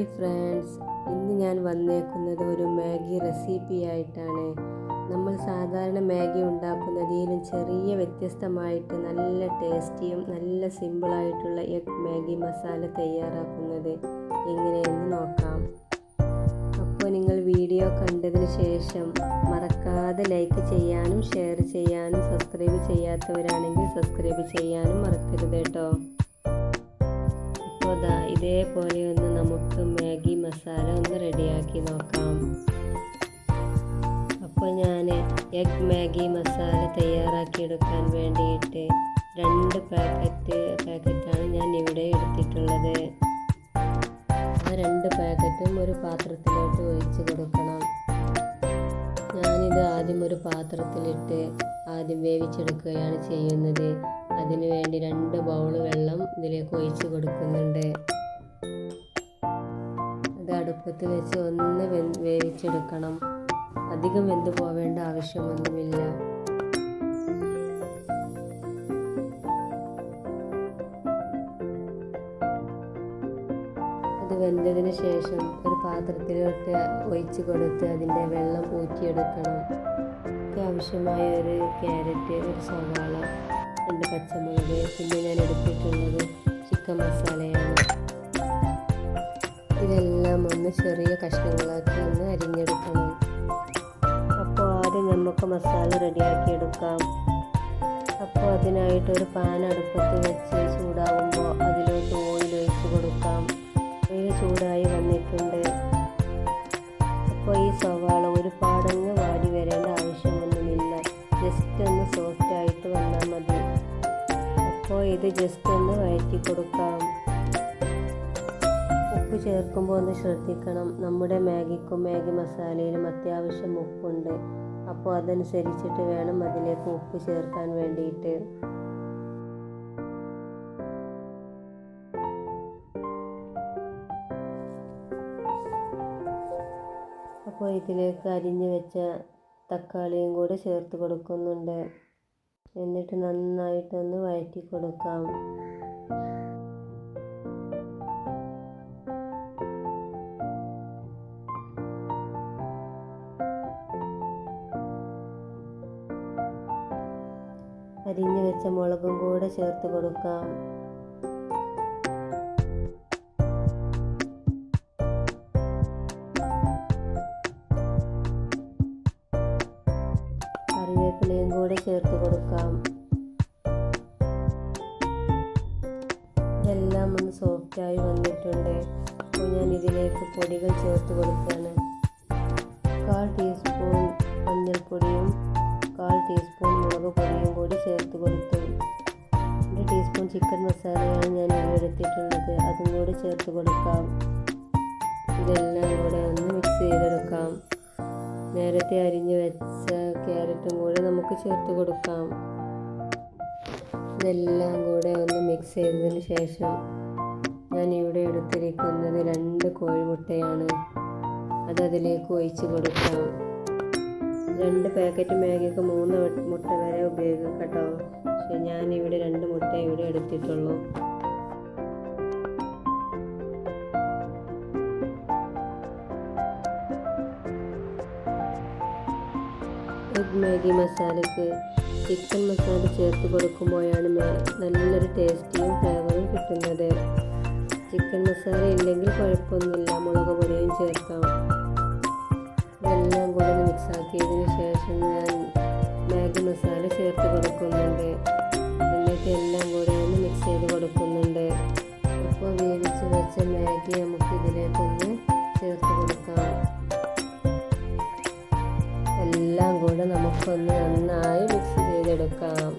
Hi friends ഇന്ന് ഞാൻ വന്നേക്കുന്നത് ഒരു മാഗി റെസിപ്പി ആയിട്ടാണ്. നമ്മൾ സാധാരണ മാഗി ഉണ്ടാക്കുന്നതിലും ചെറിയ വ്യത്യസ്തമായിട്ട് നല്ല ടേസ്റ്റിയും നല്ല സിമ്പിളായിട്ടുള്ള എഗ് മാഗി മസാല തയ്യാറാക്കുന്നത് എങ്ങനെയെന്ന് നോക്കാം. അപ്പോൾ നിങ്ങൾ വീഡിയോ കണ്ടതിന് ശേഷം മറക്കാതെ ലൈക്ക് ചെയ്യാനും ഷെയർ ചെയ്യാനും സബ്സ്ക്രൈബ് ചെയ്യാത്തവരാണെങ്കിൽ സബ്സ്ക്രൈബ് ചെയ്യാനും മറക്കരുത് കേട്ടോ. അപ്പോൾ ഇതേപോലെ ഒന്ന് നമുക്ക് മാഗി മസാല ഒന്ന് റെഡിയാക്കി നോക്കാം. അപ്പോൾ ഞാൻ എഗ് മാഗി മസാല തയ്യാറാക്കിയെടുക്കാൻ വേണ്ടിയിട്ട് രണ്ട് പാക്കറ്റ് പാക്കറ്റാണ് ഞാൻ ഇവിടെ എടുത്തിട്ടുള്ളത്. ആ രണ്ട് പാക്കറ്റും ഒരു പാത്രത്തിലോട്ട് ഒഴിച്ച് കൊടുക്കണം. ഞാനിത് ആദ്യം ഒരു പാത്രത്തിലിട്ട് ആദ്യം വേവിച്ചെടുക്കുകയാണ് ചെയ്യുന്നത്. അതിനു വേണ്ടി രണ്ട് ബൗൾ വെള്ളം ഇതിലേക്ക് ഒഴിച്ച് കൊടുക്കുന്നുണ്ട്. അടുപ്പത്ത് വെച്ച് ഒന്ന് വേവിച്ചെടുക്കണം. അധികം വെന്ത് പോവേണ്ട ആവശ്യമൊന്നുമില്ല. അത് വെന്തതിന് ശേഷം ഒരു പാത്രത്തിലോട്ട് ഒഴിച്ച് കൊടുത്ത് അതിന്റെ വെള്ളം ഊറ്റിയെടുക്കണം. ആവശ്യമായ ഒരു ക്യാരറ്റ് ഒരു സവാള രണ്ട് പച്ചമുളക് പിന്നെ ഞാൻ എടുത്തിട്ടുള്ളത് ചിക്കൻ മസാലയാണ്. ഇതെല്ലാം ഒന്ന് ചെറിയ കഷ്ണങ്ങളാക്കി ഒന്ന് അരിഞ്ഞെടുക്കണം. അപ്പോൾ ആദ്യം നമുക്ക് മസാല റെഡിയാക്കി എടുക്കാം. അപ്പോൾ അതിനായിട്ടൊരു പാൻ അടുപ്പത്ത് വെച്ച് ചൂടാവുമ്പോൾ അതിലോട്ട് ഓയിൽ ഒഴിച്ച് കൊടുക്കാം. ഓയിൽ ചൂടായി വന്നിട്ടുണ്ട്. അപ്പോൾ ഈ സവാള ഒരുപാടങ്ങ് വാടി വരേണ്ട ആവശ്യമൊന്നുമില്ല. ജസ്റ്റ് ഒന്ന് സോഫ്റ്റ് ആയിട്ട് വന്നാൽ മതി. അപ്പോൾ ഇത് ജസ്റ്റ് ഒന്ന് വഴറ്റി കൊടുക്കാം. ഉപ്പ് ചേർക്കുമ്പോൾ ഒന്ന് ശ്രദ്ധിക്കണം. നമ്മുടെ മാഗിക്കും മാഗി മസാലയിലും അത്യാവശ്യം ഉപ്പുണ്ട്. അപ്പോൾ അതനുസരിച്ചിട്ട് വേണം അതിലേക്ക് ഉപ്പ് ചേർക്കാൻ വേണ്ടിയിട്ട്. അപ്പോൾ ഇതിലേക്ക് അരിഞ്ഞു വെച്ച തക്കാളിയും കൂടെ ചേർത്ത് കൊടുക്കുന്നുണ്ട്. എന്നിട്ട് നന്നായിട്ടൊന്ന് വഴറ്റി കൊടുക്കാം. അരിഞ്ഞു വെച്ച മുളകും കൂടെ ചേർത്ത് കൊടുക്കാം. കറിവേപ്പിലയും കൂടെ ചേർത്ത് കൊടുക്കാം. എല്ലാം ഒന്ന് സോഫ്റ്റായി വന്നിട്ടുണ്ട്. അപ്പോൾ ഞാൻ ഇതിലേക്ക് പൊടികൾ ചേർത്ത് കൊടുക്കുകയാണ്. കാൽ ടീസ്പൂൺ ചിക്കൻ മസാലയാണ് ഞാൻ എടുത്തിട്ടുള്ളത് അതും കൂടി ചേർത്ത് കൊടുക്കാം. ഇതെല്ലാം കൂടെ ഒന്ന് മിക്സ് ചെയ്തെടുക്കാം. നേരത്തെ അരിഞ്ഞു വെച്ച ക്യാരറ്റും കൂടെ നമുക്ക് ചേർത്ത് കൊടുക്കാം. ഇതെല്ലാം കൂടെ ഒന്ന് മിക്സ് ചെയ്തതിന് ശേഷം ഞാൻ ഇവിടെ എടുത്തിരിക്കുന്നത് രണ്ട് കോഴിമുട്ടയാണ്. അത് അതിലേക്ക് ഒഴിച്ച് കൊടുക്കാം. രണ്ട് പാക്കറ്റ് മാഗിക്ക് മൂന്ന് മുട്ട വരെ ഉപയോഗിക്കാം കേട്ടോ. ഞാൻ ഇവിടെ രണ്ട് മുട്ട ഇവിടെ എടുത്തിട്ടുള്ളൂ. മാഗി മസാലയ്ക്ക് ചിക്കൻ മസാല ചേർത്ത് കൊടുക്കുമ്പോഴാണ് നല്ലൊരു ടേസ്റ്റിയും ഫ്ലേവറും കിട്ടുന്നത്. ചിക്കൻ മസാല ഇല്ലെങ്കിൽ കുഴപ്പമൊന്നുമില്ല മുളക് പൊടിയും ചേർക്കാം. ഇതെല്ലാം കൂടെ മിക്സാക്കിയതിന് ശേഷം ഞാൻ എല്ലാം കൂടെ നമുക്കൊന്ന് നന്നായി മിക്സ് ചെയ്തെടുക്കാം.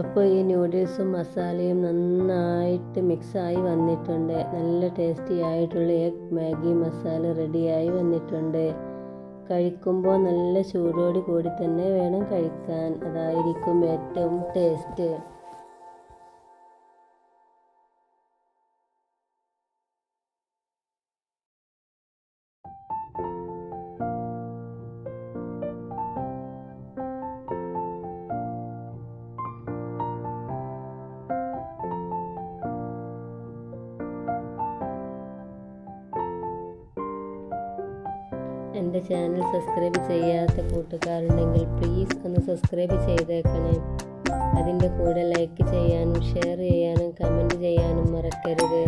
അപ്പോൾ ഈ നൂഡിൽസും മസാലയും നന്നായിട്ട് മിക്സായി വന്നിട്ടുണ്ട്. നല്ല ടേസ്റ്റി ആയിട്ടുള്ള എഗ് മാഗി മസാല റെഡിയായി വന്നിട്ടുണ്ട്. കഴിക്കുമ്പോൾ നല്ല ചൂടോട് കൂടി തന്നെ വേണം കഴിക്കാൻ. അതായിരിക്കും ഏറ്റവും ടേസ്റ്റ് എന്റെ ചാനൽ സബ്സ്ക്രൈബ് ചെയ്യാത്ത കൂട്ടുകാരുണ്ടെങ്കിൽ പ്ലീസ് ഒന്ന് സബ്സ്ക്രൈബ് ചെയ്തേക്കണേ. അതിന്റെ കൂടെ ലൈക്ക് ചെയ്യാനും ഷെയർ ചെയ്യാനും കമന്റ് ചെയ്യാനും മറക്കരുത്.